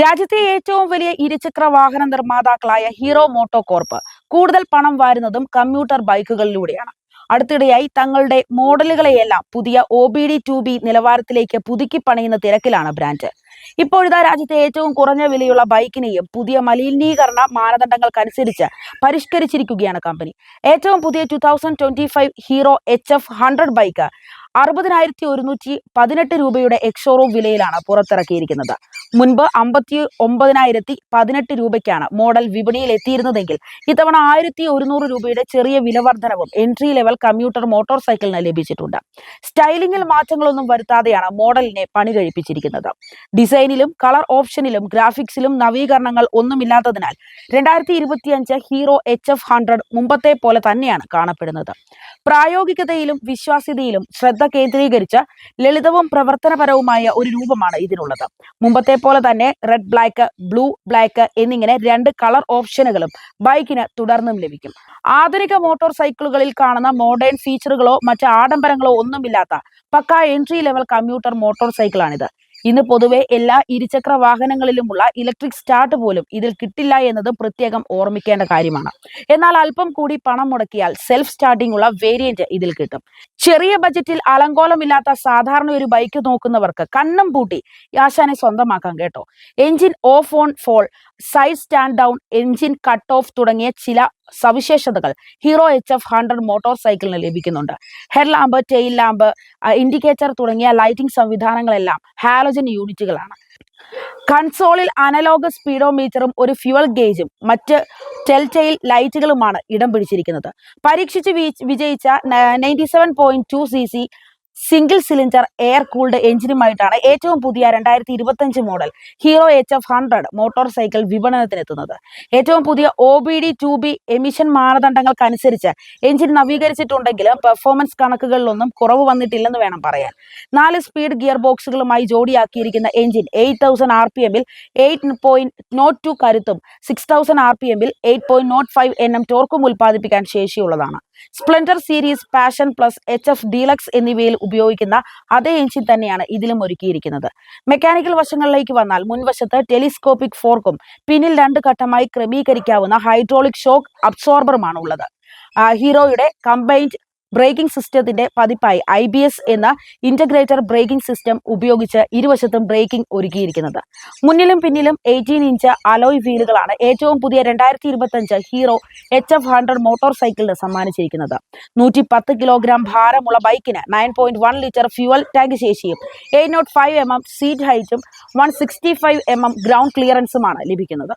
രാജ്യത്തെ ഏറ്റവും വലിയ ഇരുചക്ര വാഹന നിർമ്മാതാക്കളായ ഹീറോ മോട്ടോ കോർപ്പ് കൂടുതൽ പണം വാരുന്നതും കമ്മ്യൂട്ടർ ബൈക്കുകളിലൂടെയാണ്. അടുത്തിടെയായി തങ്ങളുടെ മോഡലുകളെയെല്ലാം പുതിയ O B D two B നിലവാരത്തിലേക്ക് പുതുക്കി പണിയുന്ന തിരക്കിലാണ് ബ്രാൻഡ്. ഇപ്പോഴിതാ രാജ്യത്തെ ഏറ്റവും കുറഞ്ഞ വിലയുള്ള ബൈക്കിനെയും പുതിയ മലിനീകരണ മാനദണ്ഡങ്ങൾക്കനുസരിച്ച് പരിഷ്കരിച്ചിരിക്കുകയാണ് കമ്പനി. ഏറ്റവും പുതിയ two thousand twenty five Hero H F hundred bike അറുപതിനായിരത്തി ഒരുന്നൂറ്റി പതിനെട്ട് രൂപയുടെ എക്സോറൂം വിലയിലാണ് പുറത്തിറക്കിയിരിക്കുന്നത്. മുൻപ് അമ്പത്തി ഒമ്പതിനായിരത്തി പതിനെട്ട് രൂപയ്ക്കാണ് മോഡൽ വിപണിയിൽ എത്തിയിരുന്നതെങ്കിൽ ഇത്തവണ ആയിരത്തി ഒരുന്നൂറ് രൂപയുടെ ചെറിയ വില വർധനവും എൻട്രി ലെവൽ കമ്പ്യൂട്ടർ മോട്ടോർ സൈക്കിളിന് ലഭിച്ചിട്ടുണ്ട്. സ്റ്റൈലിംഗിൽ മാറ്റങ്ങളൊന്നും വരുത്താതെയാണ് മോഡലിനെ പണി കഴിപ്പിച്ചിരിക്കുന്നത്. ഡിസൈനിലും കളർ ഓപ്ഷനിലും ഗ്രാഫിക്സിലും നവീകരണങ്ങൾ ഒന്നുമില്ലാത്തതിനാൽ രണ്ടായിരത്തി ഇരുപത്തിയഞ്ച് ഹീറോ എച്ച് എഫ് ഹൺഡ്രഡ് മുമ്പത്തെ പോലെ തന്നെയാണ് കാണപ്പെടുന്നത്. പ്രായോഗികതയിലും വിശ്വാസ്യതയിലും ശ്രദ്ധ കേന്ദ്രീകരിച്ച് ലളിതവും പ്രവർത്തനപരവുമായ ഒരു രൂപമാണ് ഇതിനുള്ളത്. മുമ്പത്തെ പോലെ തന്നെ റെഡ് ബ്ലാക്ക് ബ്ലൂ ബ്ലാക്ക് എന്നിങ്ങനെ രണ്ട് കളർ ഓപ്ഷനുകളും ബൈക്കിന് തുടർന്നും ലഭിക്കും. ആധുനിക മോട്ടോർ സൈക്കിളുകളിൽ കാണുന്ന മോഡേൺ ഫീച്ചറുകളോ മറ്റ് ആഡംബരങ്ങളോ ഒന്നുമില്ലാത്ത പക്ക എൻട്രി ലെവൽ കമ്പ്യൂട്ടർ മോട്ടോർ സൈക്കിളാണിത് ഇന്ന് പൊതുവെ എല്ലാ ഇരുചക്ര വാഹനങ്ങളിലുമുള്ള ഇലക്ട്രിക് സ്റ്റാർട്ട് പോലും ഇതിൽ കിട്ടില്ല എന്നത് പ്രത്യേകം ഓർമ്മിക്കേണ്ട കാര്യമാണ്. എന്നാൽ അല്പം കൂടി പണം മുടക്കിയാൽ സെൽഫ് സ്റ്റാർട്ടിംഗ് ഉള്ള വേരിയന്റ് ഇതിൽ കിട്ടും. ചെറിയ ബജറ്റിൽ അലങ്കോലമില്ലാത്ത സാധാരണ ഒരു ബൈക്ക് നോക്കുന്നവർക്ക് കണ്ണും പൂട്ടി യാശാനെ സ്വന്തമാക്കാം കേട്ടോ. Engine off on fall side stand down engine cut off തുടങ്ങിയ ചില സവിശേഷതകൾ Hero H F hundred motor സൈക്കിളിന് ലഭിക്കുന്നുണ്ട്. Head lamp tail lamp indicator തുടങ്ങിയ ലൈറ്റിംഗ് സംവിധാനങ്ങളെല്ലാം ഹാലോജൻ യൂണിറ്റുകളാണ്. കൺസോളിൽ അനലോഗ് സ്പീഡോമീറ്ററും ഒരു ഫ്യുവൽ ഗേജും മറ്റ് ടെൽറ്റെയിൽ ലൈറ്റുകളുമാണ് ഇടം പിടിച്ചിരിക്കുന്നത്. പരീക്ഷിച്ച് വിജയിച്ച ninety seven point two C C single cylinder air cooled എഞ്ചിനുമായിട്ടാണ് ഏറ്റവും പുതിയ രണ്ടായിരത്തി ഇരുപത്തഞ്ച് model Hero H F hundred motorcycle വിപണനത്തിനെത്തുന്നത്. ഏറ്റവും പുതിയ O B D two B emission മാനദണ്ഡങ്ങൾക്കനുസരിച്ച് engine നവീകരിച്ചിട്ടുണ്ടെങ്കിലും പെർഫോമൻസ് കണക്കുകളിലൊന്നും കുറവ് വന്നിട്ടില്ലെന്ന് വേണം പറയാൻ. നാല് സ്പീഡ് ഗിയർ ബോക്സുകളുമായി ജോഡിയാക്കിയിരിക്കുന്ന engine eight thousand R P എമ്മിൽ എയ്റ്റ് പോയിന്റ് നോട്ട് ടു കരുത്തും സിക്സ് തൗസൻഡ് ആർ പി എമ്മിൽ eight point nought five N M ടോർക്കും ഉൽപ്പാദിപ്പിക്കാൻ ശേഷിയുള്ളതാണ്. Splendor series Passion plus H F Deluxe എന്നിവയിൽ ഉപയോഗിക്കുന്ന അതേ എഞ്ചിൻ തന്നെയാണ് ഇതിലും ഒരുക്കിയിരിക്കുന്നത്. മെക്കാനിക്കൽ വശങ്ങളിലേക്ക് വന്നാൽ മുൻവശത്ത് ടെലിസ്കോപ്പിക് ഫോർക്കും പിന്നിൽ രണ്ട് ഘട്ടമായി ക്രമീകരിക്കാവുന്ന ഹൈഡ്രോളിക് ഷോക്ക് അബ്സോർബറുമാണ് ഉള്ളത് ഹീറോയുടെ കമ്പൈൻഡ് ബ്രേക്കിംഗ് സിസ്റ്റത്തിന്റെ പതിപ്പായി ഐ ബി എസ് എന്ന ഇന്റഗ്രേറ്റർ ബ്രേക്കിംഗ് സിസ്റ്റം ഉപയോഗിച്ച് ഇരുവശത്തും ബ്രേക്കിംഗ് ഒരുക്കിയിരിക്കുന്നത്. മുന്നിലും പിന്നിലും എയ്റ്റീൻ ഇഞ്ച് അലോയ് വീലുകളാണ് ഏറ്റവും പുതിയ രണ്ടായിരത്തി ഇരുപത്തഞ്ച് Hero H F hundred motor സൈക്കിളിന് സമ്മാനിച്ചിരിക്കുന്നത്. നൂറ്റി പത്ത് കിലോഗ്രാം ഭാരമുള്ള ബൈക്കിന് nine point one litre fuel tank ശേഷിയും eight nought five M M seat ഹൈറ്റും one sixty five M M ground ക്ലിയറൻസുമാണ് ലഭിക്കുന്നത്.